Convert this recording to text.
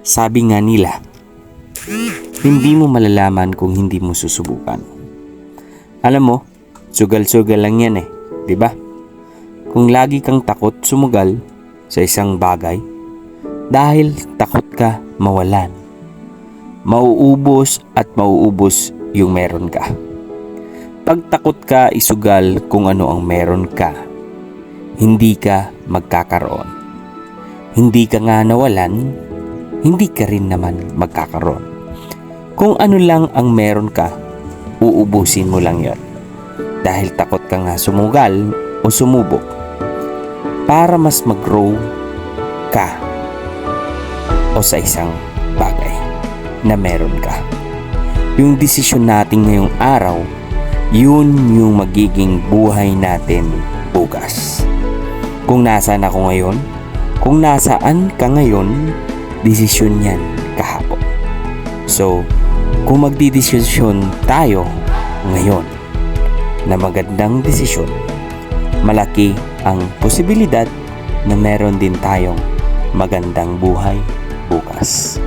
Sabi nga nila, hindi mo malalaman kung hindi mo susubukan. Alam mo, sugal-sugal lang yan eh, di ba? Kung lagi kang takot sumugal sa isang bagay, dahil takot ka mawalan, mauubos at mauubos yung meron ka. Pag takot ka isugal kung ano ang meron ka, hindi ka magkakaroon. Hindi ka nga nawalan, hindi ka rin naman magkakaroon. Kung ano lang ang meron ka, uubusin mo lang yon. Dahil takot ka nga sumugal o sumubok para mas mag-grow ka o sa isang bagay na meron ka. Yung desisyon natin ngayong araw, yun yung magiging buhay natin bukas. Kung nasaan ako ngayon, kung nasaan ka ngayon, desisyon yan kahapon. So, kung magdidesisyon tayo ngayon na magandang desisyon, malaki ang posibilidad na meron din tayong magandang buhay bukas.